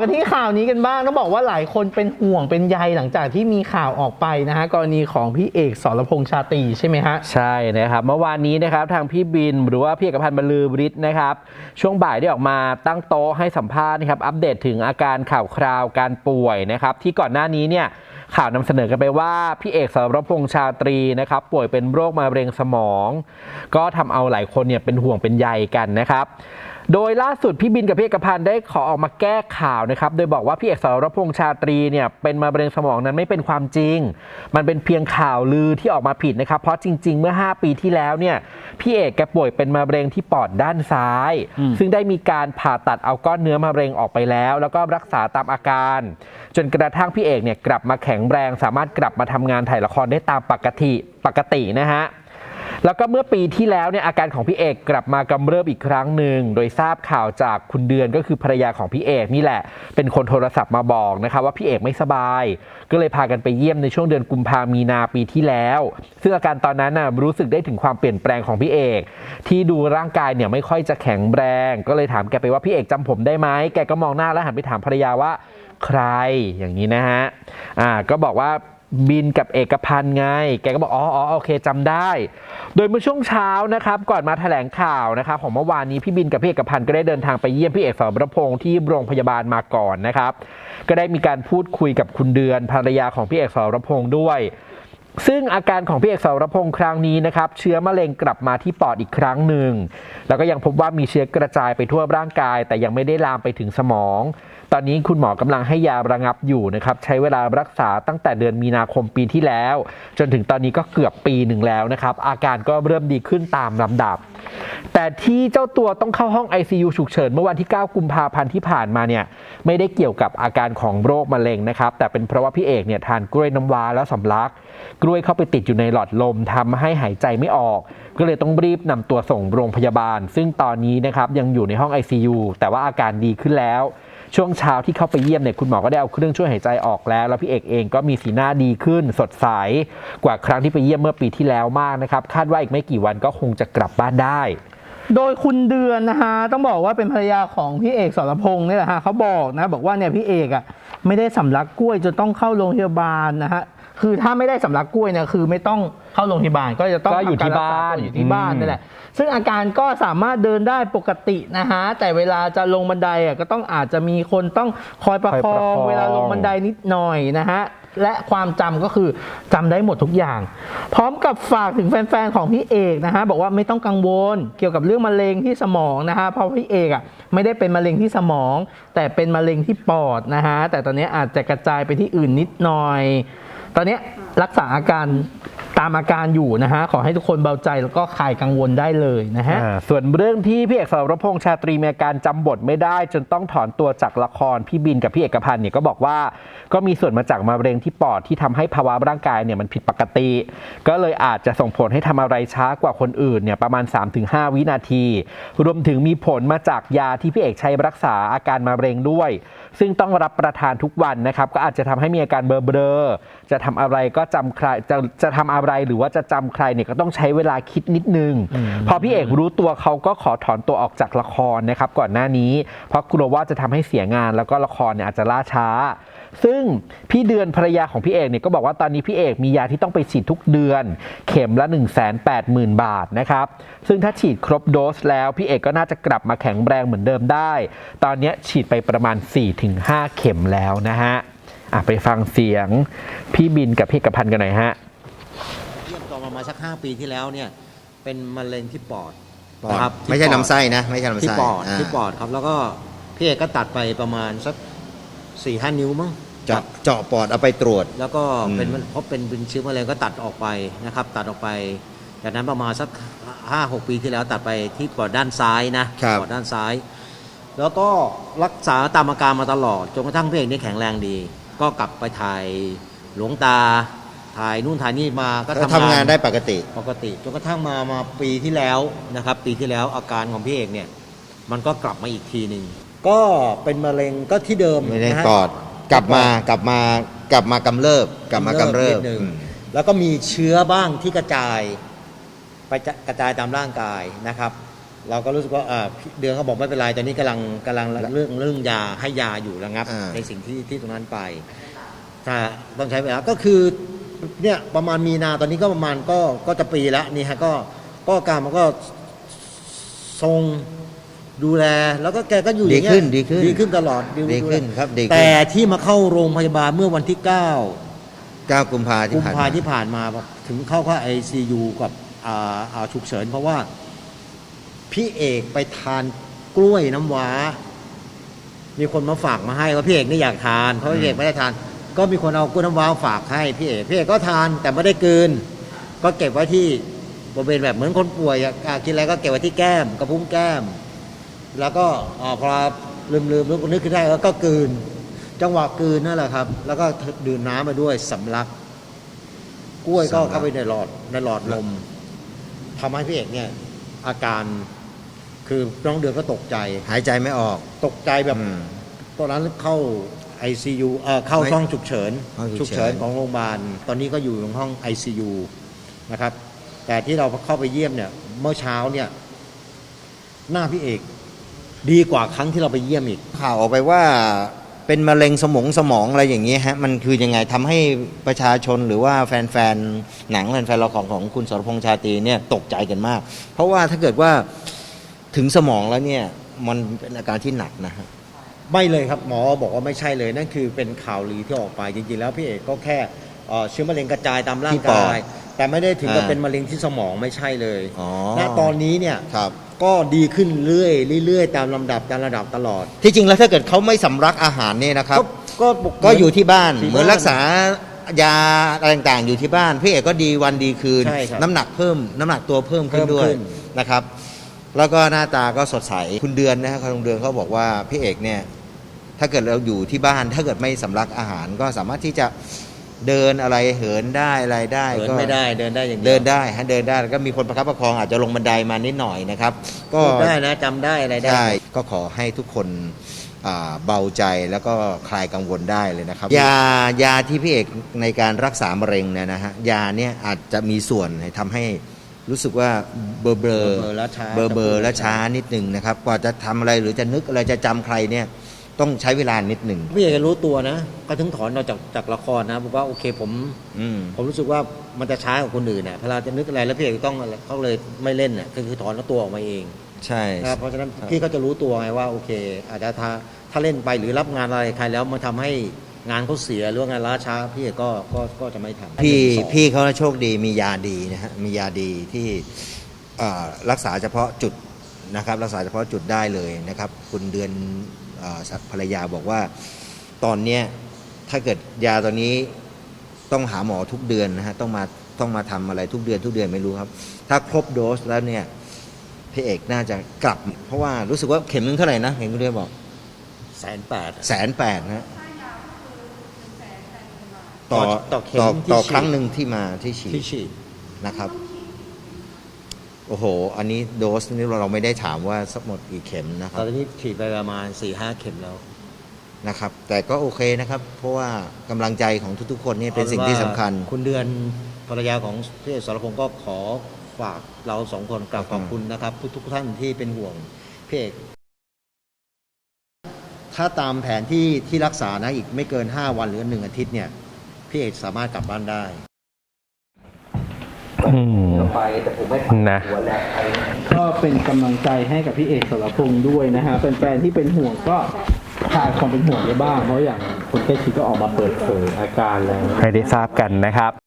กันที่ข่าวนี้กันบ้างต้องบอกว่าหลายคนเป็นห่วงเป็นใยหลังจากที่มีข่าวออกไปนะฮะกรณีของพี่เอกสรพงษ์ชาตรีใช่ไหมฮะ ใช่นะครับเมื่อวานนี้นะครับทางพี่บินหรือว่าพี่เอกพันธ์บรรลือบริษนะครับ ช่วงบ่ายได้ออกมาตั้งโต๊ะให้สัมภาษณ์นะครับอัปเดตถึงอาการข่าวคราวการป่วยนะครับ ที่ก่อนหน้านี้เนี่ยข่าวนำเสนอกันไปว่าพี่เอกสรพงษ์ชาตรีนะครับป่วยเป็นโรคมะเร็งสมอง ก็ทำเอาหลายคนเนี่ยเป็นห่วงเป็นใยกันนะครับ โดยล่าสุดพี่บินกับพี่เอกพันธ์ได้ขอออกมาแก้ข่าวนะครับ โดยบอกว่าพี่เอกสรพงษ์ชาตรีเนี่ยเป็นมะเร็งสมองนั้นไม่เป็นความจริง มันเป็นเพียงข่าวลือที่ออกมาผิดนะครับ เพราะจริง ๆ เมื่อ 5 ปีที่แล้วเนี่ยพี่เอกแกป่วยเป็นมะเร็งที่ปอดด้านซ้าย ซึ่งได้มีการผ่าตัดเอาก้อนเนื้อมะเร็งออกไปแล้ว แล้วก็รักษาตามอาการ จนกระทั่งพี่เอกเนี่ยกลับมาแข็งแรง สามารถกลับมาทำงานถ่ายละครได้ตามปกติปกตินะฮะ แล้วก็เมื่อปีที่แล้วเนี่ยอาการของพี่เอกกลับมากำเริบอีกครั้งหนึ่งโดยทราบข่าวจากคุณเดือนก็คือภรรยาของพี่เอกนี่แหละ เป็นคนโทรศัพท์มาบอกนะคะว่าพี่เอกไม่สบาย ก็เลยพากันไปเยี่ยมในช่วงเดือนกุมภามีนาปีที่แล้ว ซึ่งอาการตอนนั้นน่ะรู้สึกได้ถึงความเปลี่ยนแปลงของพี่เอก ที่ดูร่างกายเนี่ยไม่ค่อยจะแข็งแรง ก็เลยถามแกไปว่าพี่เอกจำผมได้ไหมแกก็มองหน้าแล้วหันไปถามภรรยาว่าใครอย่างนี้นะฮะอ่าก็บอกว่า บินกับเอกพันธ์ไง แกก็บอกอ๋ออ๋อโอเคจำได้ โดยเมื่อช่วงเช้านะครับ ก่อนมาแถลงข่าวนะครับของเมื่อวานนี้พี่บินกับพี่เอกพันธ์ก็ได้เดินทางไปเยี่ยมพี่เอกสรพงศ์ที่โรงพยาบาลมาก่อนนะครับ ก็ได้มีการพูดคุยกับคุณเดือนภรรยาของพี่เอกสรพงศ์ด้วย ซึ่งอาการของพี่เอกสรพงษ์ครั้งนี้นะครับ เชื้อมะเร็งกลับมาที่ปอดอีกครั้งหนึ่ง แล้วก็ยังพบว่ามีเชื้อกระจายไปทั่วร่างกาย แต่ยังไม่ได้ลามไปถึงสมอง ตอนนี้คุณหมอกำลังให้ยาระงับอยู่นะครับ ใช้เวลารักษาตั้งแต่เดือนมีนาคมปีที่แล้ว จนถึงตอนนี้ก็เกือบปีหนึ่งแล้วนะครับ อาการก็เริ่มดีขึ้นตามลำดับ แต่ที่เจ้าตัวต้องเข้าห้อง ICU ฉุกเฉินเมื่อวันที่ 9 กุมภาพันธ์ที่ผ่านมาเนี่ยไม่ได้เกี่ยวกับอาการของโรคมะเร็งนะครับ แต่เป็นเพราะว่าพี่เอกเนี่ยทานกล้วยน้ำว้าแล้วสำลัก กล้วยเข้าไปติดอยู่ในหลอดลมทำให้หายใจไม่ออก ก็เลยต้องรีบนำตัวส่งโรงพยาบาล ซึ่งตอนนี้นะครับยังอยู่ในห้อง ICU แต่ว่าอาการดีขึ้นแล้ว ช่วงเช้าที่เข้าไปเยี่ยมเนี่ยคุณหมอก็ได้เอาเครื่องช่วยหายใจออกแล้ว แล้วพี่เอกเองก็มีสีหน้าดีขึ้น สดใสกว่าครั้งที่ไปเยี่ยมเมื่อปีที่แล้วมากนะครับ คาดว่าอีกไม่กี่วันก็คงจะกลับบ้านได้โดยคุณเดือนนะฮะต้องบอกว่าเป็นภรรยาของพี่เอกสรพงษ์นี่แหละฮะเขาบอกนะบอกว่าเนี่ยพี่เอกอะไม่ได้สำลักกล้วยจนต้องเข้าโรงพยาบาลนะฮะ คือถ้าไม่ได้สำลักกล้วยเนี่ยคือไม่ต้องเข้าโรงพยาบาลก็จะต้องก็อยู่ที่ทำกรรักษบ้านตัวอยู่ที่บ้านอืมนี่แหละซึ่งอาการก็สามารถเดินได้ปกตินะฮะแต่เวลาจะลงบันไดอะก็ต้องอาจจะมีคนต้องคอยประคอง เวลาลงบันไดนิดหน่อยนะฮะและความจำก็คือจำได้หมดทุกอย่าง พร้อมกับฝากถึงแฟนๆของพี่เอกนะฮะบอกว่าไม่ต้องกังวลเกี่ยวกับเรื่องมะเร็งที่สมองนะฮะเพราะพี่เอกอะไม่ได้เป็นมะเร็งที่สมอง แต่เป็นมะเร็งที่ปอดนะฮะแต่ตอนนี้อาจจะกระจายไปที่อื่นนิดหน่อย ตอนนี้รักษาอาการ ตามอาการอยู่นะฮะขอให้ทุกคนเบาใจแล้วก็คลายกังวลได้เลยนะฮะ อ่าส่วนเรื่องที่พี่เอกสรพงษ์ชาตรีมีอาการจำบทไม่ได้ จนต้องถอนตัวจากละครพี่บินกับพี่เอกพันธ์เนี่ยก็บอกว่า ก็มีส่วนมาจากมะเร็งที่ปอดที่ทำให้ภาวะร่างกายเนี่ยมันผิดปกติ ก็เลยอาจจะส่งผลให้ทำอะไรช้ากว่าคนอื่นเนี่ยประมาณ 3-5 วินาที รวมถึงมีผลมาจากยาที่พี่เอกใช้รักษาอาการมะเร็งด้วย ซึ่งต้องรับประทานทุกวันนะครับก็อาจจะทำให้มีอาการเบลอๆจะทำอะไรก็จำใครจะจะทำอะไรหรือว่าจะจำใครเนี่ยก็ต้องใช้เวลาคิดนิดนึง พอพี่เอกรู้ตัวเขาก็ขอถอนตัวออกจากละครนะครับก่อนหน้านี้ เพราะกลัวว่าจะทำให้เสียงานแล้วก็ละครเนี่ยอาจจะล่าช้า ซึ่งพี่เดือนภรรยาของพี่เอกเนี่ยก็บอกว่าตอนนี้พี่เอกมียาที่ต้องไปฉีดทุกเดือน เข็มละ 1 8 0 0 0 0 บาทนะครับซึ่งถ้าฉีดครบโดสแล้วพี่เอกก็น่าจะกลับมาแข็งแรงเหมือนเดิมได้ ตอนนี้ฉีดไปประมาณ 4-5 เข็มแล้วนะฮะอะไปฟังเสียงพี่บินกับพี่เอกพันธ์กันหน่อยฮะเยี่ย มตอนประมาณสัก 5 ปีที่แล้วเนี่ยเป็นมะเร็งที่ปอดปอดนะครับไม่ใช่ที่ปอดลำไส้นะ ไม่ใช่ลำที่ไส้ปอดาที่ปอดครับแล้วก็พี่เอกก็ตัดไปประมาณสักสี่ห้านิ้วมั้งเจาะเจาะปอดเอาไปตรวจ แล้วก็อืมเป็นเพราะเป็นเป็นเชื้อมะเร็งก็ตัดออกไปนะครับ ตัดออกไปจากนั้นประมาณสักห้าหกปีที่แล้วตัดไปที่ปอดด้านซ้ายนะครับ ปอดด้านซ้าย แล้วก็รักษาตามอาการมาตลอดจนกระทั่งพี่เอกนี่แข็งแรงดี ก็กลับไปถ่ายหลวงตา ถ่ายนู่นถ่ายนี่มาก็ก็ทำงานได้ปกติ ปกติจนกระทั่งมามาปีที่แล้วนะครับ ปีที่แล้วอาการของพี่เอกเนี่ย มันก็กลับมาอีกทีหนึ่งก็เป็นมะเร็งก็ที่เดิมไม่ได้นะฮะปอดกลับมากลับมากลับมากำเริบกลับมากำเริบนิดหนึ่งอืม แล้วก็มีเชื้อบ้างที่กระจาย ไปจะกระจายตามร่างกายนะครับ เราก็รู้สึกว่าอ่าพี่เดือนเขาบอกไม่เป็นไรตอนนี้กำลังกำลังเรื่องเรื่องยาให้ยาอยู่ระงับ อ่า ในสิ่งที่ที่ตรงนั้นไปถ้าต้องใช้เวลาก็คือ เนี่ยประมาณมีนาตอนนี้ก็ประมาณก็ก็จะปีแล้วนี่ฮะก็ก็อาการมันก็ทรงดูแล แล้วก็แกก็อยู่อย่างเงี้ยดีขึ้นดีขึ้นดีขึ้นตลอดดีขึ้นครับดีขึ้น แต่ที่มาเข้าโรงพยาบาลเมื่อวันที่ 9 9กุมภาที่กุมผ่านภามา ที่ผ่านมาถึงเข้าเข้าไอซียูกับอ่าอ่าฉุกเฉิน เพราะว่า พี่เอกไปทานกล้วยน้ำว้า มีคนมาฝากมาให้ว่าพี่เอกนี่อยากทานเพราะพี่เอกไม่ได้ทาน ก็มีคนเอากล้วยน้ำว้าฝากให้พี่เอกพี่เอกก็ทานแต่ไม่ได้กลืนก็เก็บไว้ที่บริเวณแบบเหมือนคนป่วยอะอะกินอะไรก็เก็บไว้ที่แก้มกระพุ้งแก้ม แล้วก็อ่าพอลืมลืมนึกนึกขึ้นได้แล้วก็กลืน จังหวะกลืนนั่นแหละครับ แล้วก็ดื่มน้ำไปด้วยสำลัก กล้วยก็สำลัก เข้าไปในหลอดในหลอดลมทำให้พี่เอกเนี่ย อาการคือน้องเดือนก็ตกใจ หายใจไม่ออกตกใจแบบ อืม ตอนนั้นเข้า ICU เอ่อเข้าไม่ห้องฉุกเฉินห้องฉุฉุกกเฉิเฉินนของโรงพยาบาล ตอนนี้ก็อยู่ในห้อง ICU นะครับ แต่ที่เราเข้าไปเยี่ยมเนี่ย เมื่อเช้าเนี่ย หน้าพี่เอกดีกว่าครั้งที่เราไปเยี่ยมอีก ข่าวออกไปว่าเป็นมะเร็งสมองสมองอะไรอย่างนี้ฮะมันคือยังไงทำให้ประชาชนหรือว่าแฟนๆหนังแฟนๆละครของคุณสรพงษ์ชาตรีเนี่ยตกใจกันมาก เพราะว่าถ้าเกิดว่าถึงสมองแล้วเนี่ยมันเป็นอาการที่หนักนะฮะ ไม่เลยครับหมอบอกว่าไม่ใช่เลยนั่นคือเป็นข่าวลือที่ออกไปจริงๆแล้วพี่เอกก็แค่เอ่อเชื้อมะเร็งกระจายตามร่าที่งปอดกาย แต่ไม่ได้ถึงกับอ่า เป็นมะเร็งที่สมองไม่ใช่เลยอ๋อณตอนนี้เนี่ยครับ ก็ดีขึ้นเรื่อยๆเรื่อยๆตามลำดับตามระดับตลอด ที่จริงแล้วถ้าเกิดเขาไม่สำลักอาหารเนี่ยนะครับ ก็ก็ก็อยู่ที่บ้านที่เหมือนบ้านรักษายาอะไรต่างๆอยู่ที่บ้านพี่เอกก็ดีวันดีคืน ใช่ครับน้ำหนักเพิ่ม น้ำหนักตัวเพิ่มขึ้นเพิ่มด้วยขึ้น นะครับ แล้วก็หน้าตาก็สดใสคุณเดือนนะฮะคุณเดือนเขาบอกว่าพี่เอกเนี่ย ถ้าเกิดเราอยู่ที่บ้านถ้าเกิดไม่สำลักอาหารก็สามารถที่จะเดินอะไรเหินได้อะไรได้เดินก็ไม่ได้เดินได้อย่างเดียวเดินได้ฮะเดินได้แล้วก็มีคนประคับประคองอาจจะลงบันไดมานิดหน่อยนะครับ ก็พูดได้นะจำได้อะไรได้ใช่ก็ขอให้ทุกคนอ่าเบาใจแล้วก็คลายกังวลได้เลยนะครับ ยายาที่พี่เอกในการรักษามะเร็งเนี่ยนะฮะยาเนี่ยอาจจะมีส่วนทำให้รู้สึกว่าเบลอเบลอเบลอและช้า เบลอเบลอและช้านิดหนึ่งนะครับกว่าจะทำอะไรหรือจะนึกอะไรจะจำใครเนี่ย ต้องใช้เวลานิดหนึ่งพี่เอกรู้ตัวนะ ก็ถึงถอนเราจากจากละครนะบอกว่าโอเคผมอืม ผมรู้สึกว่ามันจะช้ากว่าคนอื่นน่ะเวลาจะนึกอะไรแล้วพี่เอกต้องอะไรเขาเลยไม่เล่นน่ะก็คือถอนตัวออกมาเองใช่ นะครับเพราะฉะนั้นครับพี่ก็จะรู้ตัวไงว่าโอเค อาจจะถ้าถ้าเล่นไปหรือรับงานอะไรใครแล้วมันทำให้งานเขาเสียหรือว่างานล้าช้าพี่เอกก็ก็ก็จะไม่ทำพี่หนึ่งสองพี่เขาโชคดีมียาดีนะฮะมียาดีที่เอ่อรักษาเฉพาะจุดนะครับ รักษาเฉพาะจุดได้เลยนะครับ คุณเดือนเอ่อ ภรรยาบอกว่าตอนเนี้ยถ้าเกิดยาตัวนี้ต้องหาหมอทุกเดือนนะฮะต้องมาต้องมาทำอะไรทุกเดือนทุกเดือนไม่รู้ครับ ถ้าครบโดสแล้วเนี่ยพี่เอกน่าจะกลับ เพราะว่ารู้สึกว่าเข็มนึงเท่าไหร่นะเห็นคุณเดือนบอกแสนแปดแสนแปดนะฮะต่อต่อเข็มต่อที่ต่อฉีดครั้งหนึ่งที่มาที่ฉีดที่ฉีดนะครับ โอ้โห อันนี้โดสนี่เราไม่ได้ถามว่าสักหมดกี่เข็มนะคตรัอบนนี้ฉีดไปประมาณสี่ห้าเข็มแล้ว นะครับ แต่ก็โอเคนะครับ เพราะว่ากำลังใจของทุกๆ คนเนี่ยเป็นสิ่งที่สำคัญคุณเดือนภรรยาของพี่เอกสรพงศ์ก็ขอฝากเราสองคนกราบขอบคุณนะครับ ทุกๆท่านที่เป็นห่วงพี่เอกถ้าตามแผนที่ที่รักษานะอีกไม่เกิน 5 วันหรือหนึ่งอาทิตย์เนี่ยพี่เอกสามารถกลับบ้านได้อืม ไปแต่ผมไม่นะหัวแหลกไปก็เป็นกำลังใจให้กับพี่เอกสรพงษ์ด้วยนะฮะแฟนๆที่เป็นห่วงก็คลายความเป็นห่วงได้บ้างเพราะอย่างคนใกล้ชิดก็ออกมาเปิดเผยอาการแล้วให้ได้ทราบกันนะครับ